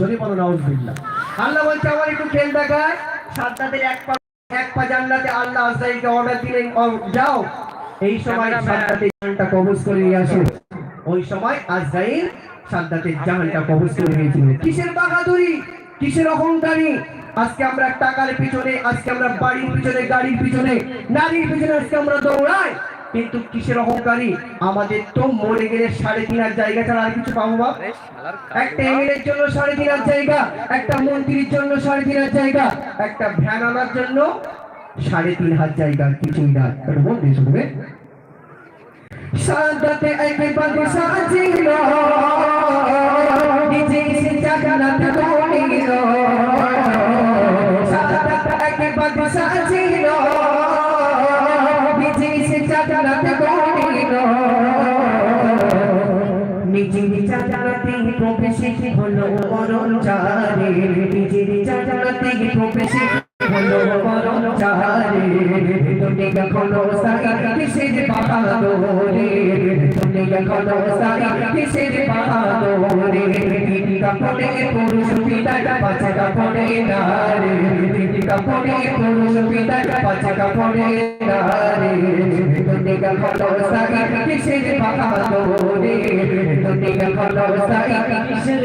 যদি বলো নাউজুবিল্লাহ। আল্লাহ বলছে আমার একটু খেল দেখায়। সাদ্দাতের এক পা এক পা জান্নাতে আল্লাহ আজরাইলকে অর্ডার দিলেন যাও। এই সময় সাদ্দাতের জানটা কবজ করে নিয়ে আসো। ওই সময় আজরাইল সাদ্দাতের জাহানটা কবজ করে নিয়েছিল। কিসের বাহাদুরি? কিসের অহংকারী? আজকে আমরা টাকার পিছনে আজকে আমরা বাড়ির পিছনে গাড়ির পিছনে নারীর পিছনে আজকে আমরা দৌড়াই। কিন্তু কিসের অহংকারী? আমাদের তো মরে গেলে সাড়ে তিন হাজার জায়গা ছাড়া আর কিছু পাবো বাপ একটা এমএলএর জন্য সাড়ে তিন হাজার জায়গা একটা মন্ত্রীর জন্য সাড়ে তিন হাজার জায়গা একটা ভ্যান আনার জন্য সাড়ে তিন হাজার জায়গা কিছুই না। এটা বলতে শুনবে সাদাতে একেবারে সাজিল। নিজে জাগালাতে দৌড়িল সাদাতে একেবারে সাজিল। নিজে জাগালাতে প্রবেশে হলো মরণ চারে নিজে জাগালাতে প্রবেশে হলো মরণ চারে তুমি কখনো সাগা কিসের বাহাদুরে তুমি কখনো সাগা কিসের তিনটি কাপড়ে পুরুষ পিতা পাঁচা কাপড়ে নারে। তিনটি কাপড়ে পুরুষ পিতা পাঁচা কাপড়ে নারে বাহাদুরে তুমি কখনো সাগা কিসের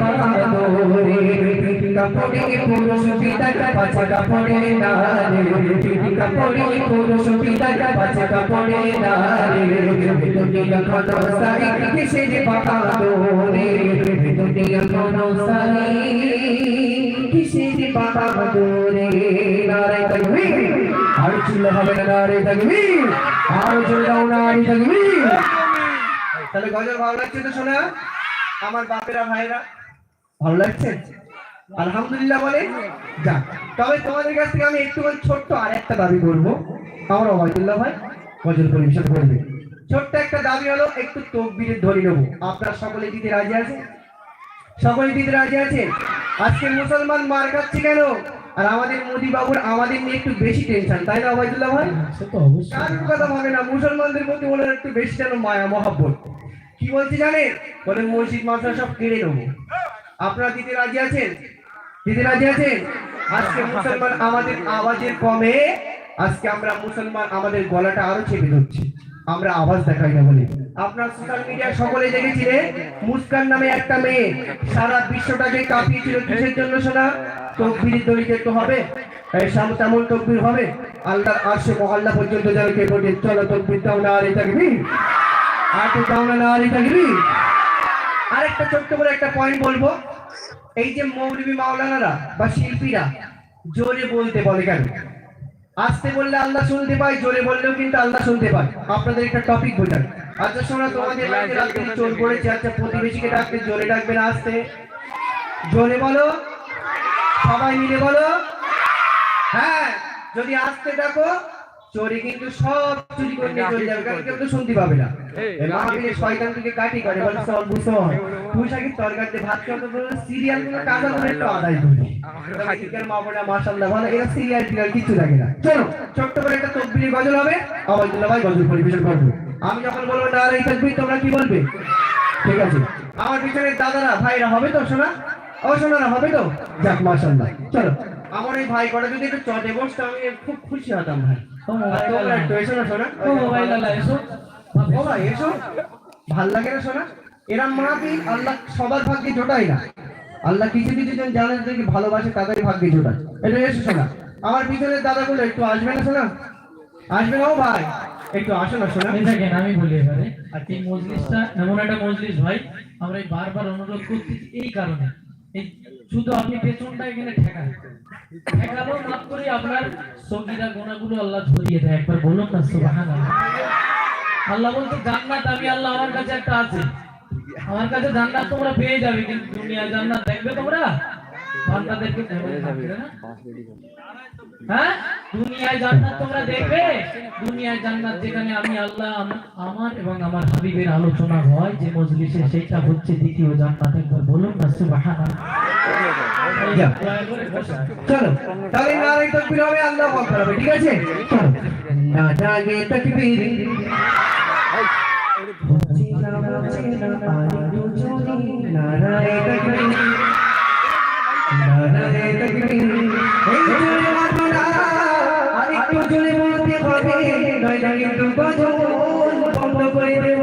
বাহাদুরে কাপড়ে পুরুষ পিতা পাছা কাপড়ে নারে কাপড়ে পুরুষ পিতা পাছা কাপড়ে নারে দুনিয়া খনো সাগা কিসের বাহাদুরে দুনিয়া খনো সাগা কিসের বাহাদুরে নারে তাকবীর আর চুল্লা হবে না নারে তাকবীর আর চুল্লা নারে তাকবীর তাহলে গজল ভালো লাগছে তো শোনা? আমার বাপেরা ভাইরা ভালো লাগছে? আলহামদুলিল্লাহ বলে? যাক, তবে তোমাদের কাছ থেকে আমি একটু ছোট্ট আর একটা দাবি করব। আমার অবায়দুল্লাহ ভাই গজল পরিবেশন করবে ছোট্ট একটা দাবি হলো, একটু তকবিরের ধরে নেব। আপনার সকলে দিতে রাজি আছে সকলে দিতে রাজি আছে আজকে মুসলমান মার খাচ্ছে কেন? আর আমাদের মোদি বাবুর আমাদের নিয়ে একটু বেশি টেনশন তাই না অবায়দুল্লাহ ভাই? সে তো অবশ্যই। কারোর কথা ভাবে না মুসলমানদের প্রতি ওনার একটু বেশি যেন মায়া মহাব্বত। কি বলছে জানেন? বলে মসজিদ মাদ্রাসা সব কেড়ে নেব। আপনারা দিতে রাজি আছেন? দিতে রাজি আছেন? আজকে মুসলমান আমাদের আওয়াজের কমে আজকে আমরা মুসলমান আমাদের গলাটা আরও চেপে ধরছি। আমরা আওয়াজ দেখাই না বলে। আপনার সোশ্যাল মিডিয়া সকলে দেখেছিলেন? মুস্কান নামে একটা মেয়ে সারা বিশ্বটাকে কাঁপিয়েছিল কিসের জন্য শোনা তকবির দড়িতে তো হবে। তেমন তকবির হবে। আল্লাহর আরশে মহল্লা পর্যন্ত যেন কে বলে চলো তকবির দাও না, আরে থাকবি আর তো দাও না আরে থাকবি আরেকটা ছোট্ট করে একটা পয়েন্ট বলব। এই যে মৌলবী মাওলানারা বা শিল্পীরা, জোরে বলতে বলে কেন? আসতে বললে আল্লাহ শুনতে পায়, জোরে বললেও কিন্তু আল্লাহ শুনতে পায়। আপনাদের একটা টপিক বোঝান। আচ্ছা শোনা, তোমাদের রাত্রে চোর পড়েছে আচ্ছা প্রতিবেশীকে ডাকতে, জোরে ডাকবে না আসতে? জোরে বলো। সবাই মিলে বলো? হ্যাঁ যদি আসতে ডাকো চোরে কিন্তু সব চুরি করে নিয়ে চলে যাবে কারণ কেউ তো শুনতে পাবে না। শয়তান থেকে কাটি করে বলে সব বুঝো তরকারিতে ভাত খাওয়া তো সিরিয়ালগুলো করে একটু আদায় করবি আজকের মা বলে মাশাআল্লাহ ভালো এরা সিরিয়াল টিরিয়াল কিছু লাগে না। চলো ছোট্ট করে একটা তকবির গজল হবে আওয়াজুল্লাহ ভাই গজল পরিবেশন করবে। আমি যখন বলব না এই তকবির তোমরা কি বলবে? ঠিক আছে। আমার পিছনের দাদারা ভাইরা হবে তো শোনা? শোনা হবে তো? যাক মাশাআল্লাহ। চলো। আমার এই ভাই কটা যদি একটু চটে বসতো আমি খুব খুশি হতাম ভাই। তোমরা একটু এসো না শোনা ও মোবাইল আলা এসো। ও ভাই এসো। ভালো লাগে না শোনা এরা মাটি আল্লাহ সবার ভাগ্যে জোটায় না? আল্লাহ কিছু কিছু জন জানেন যে ভালোবাসে তাদের ভাগ্যে জোটায়। এটা এসো শোনা আমার পিছনের দাদাগুলো একটু আসবে না শোনা আসবে না ও ভাই। একটু আসো না শোনা দেখেন আমি বলি এবারে আর এই মজলিসটা এমন একটা মজলিস ভাই আমরা বারবার অনুরোধ করতেছি এই কারণে। শুধু আপনি পেছনটা এখানে ঠেকান ঠেকানো মাফ করে আপনার সঙ্গীরা গোনাগুলো আল্লাহ ধরিয়ে দেয় একবার বলুন না, সুবহানাল্লাহ। আল্লাহ বলছে, জান্নাত আমি, আল্লাহ আমার কাছে একটা আছে। আমার কাছে জান্নাত তোমরা পেয়ে যাবে, কিন্তু দুনিয়া জান্নাত দেখবে তোমরা? বান্দাদেরকে হ্যাঁ দুনিয়ায় জান্নাত তোমরা দেখবে? দুনিয়ায় জান্নাত যেখানে আমি আল্লাহ আমার এবং আমার হাবিবের আলোচনা হয় যে মজলিসে সেটা হচ্ছে দ্বিতীয় জান্নাত। একবার বলুন না সুবহানাল্লাহ। চলো তাহলে নারাই তকবীর হবে আল্লাহ আকবার হবে ঠিক আছে? চলো। না জাগে তকবীর। নারায় তকবীর। কিন্তু গজল বন্ধ করে দেব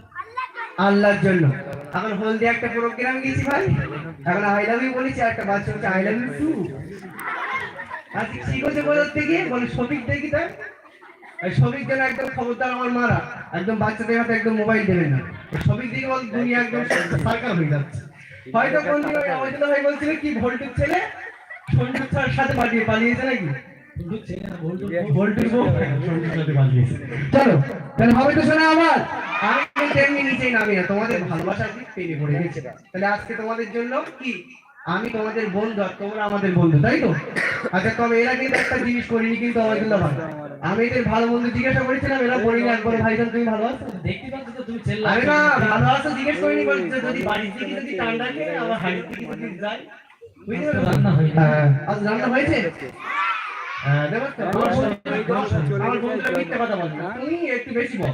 আল্লাহর জন্য। এখন হলদি একটা প্রোগ্রাম গেছি ভাই। এখন আই লাভ ইউ বলেছি একটা বাচ্চা হচ্ছে আই লাভ ইউ টু আজকে কি করছে বোঝার থেকে? বলে সবিক দেখি তাই সবিক যেন একদম খবরদার আমার মারা একদম বাচ্চাদের হাতে একদম মোবাইল দেবে না। সবিক দিকে বল দুনিয়া একদম সার্কাল হয়ে যাচ্ছে। হয়তো কোন দিন ওই অবৈধ ভাই বলছিল কি ভোল্টের ছেলে? সঞ্জু স্যার সাথে পালিয়ে পালিয়েছে নাকি? বন্ধু বউ। সঞ্জুর সাথে পালিয়েছে। চলো তাহলে হবে তো শোনা আমার। আমি কিন্তু নিচেই নামি না তোমাদের ভালোবাসার দিক পেয়ে পড়ে গেছে তাহলে আজকে তোমাদের জন্য কি? আমি তোমাদের বন্ধু আর তোমরা আমাদের বন্ধু তাই তো? আচ্ছা তবে এরা কিন্তু একটা জিনিস করিনি কিন্তু আমাদের ভালো। আমি এদের ভালো বন্ধু জিজ্ঞাসা করেছিলাম এরা বলিনি একবার ভাইজান তুমি ভালো আছো? দেখতে পাচ্ছ তো তুমি ছেলে। আমি না ভালো আছো জিজ্ঞেস করিনি বলছে যদি বাড়ির দিকে যদি টান রাখে আমার হাড়ির দিকে যদি রান্না হয়নি। হ্যাঁ, আজ রান্না হয়েছে? হ্যাঁ, দেখো আমার বন্ধুরা মিথ্যে কথা বলে না। তুমি একটু বেশি বল।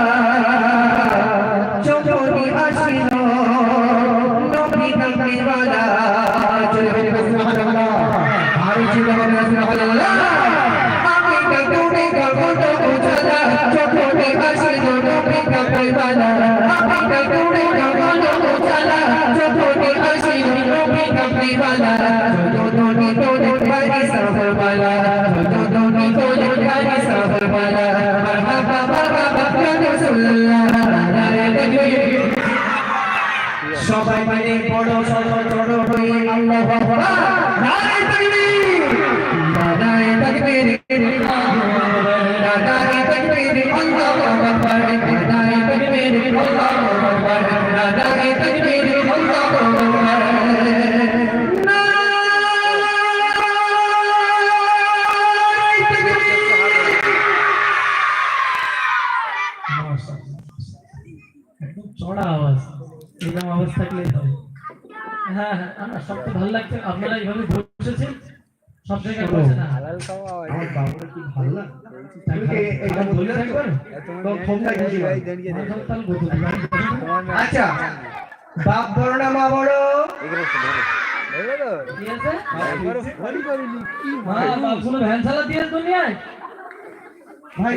সবাই মিলে বড় সড় জড়ো হয়ে আল্লাহু নারে তাকবীর। নারে তাকবীর। নারে তাকবীর, আল্লাহু আকবার। চড়া আওয়াজ এরকম আওয়াজ হ্যাঁ হ্যাঁ আমার ভালো লাগছে আপনারা এইভাবে বসেছেন। সব জায়গায় বসে আচ্ছা বাপ বড় না মা বড়? কি আছে? হ্যাঁ, চালা দিয়েছে দুনিয়ায়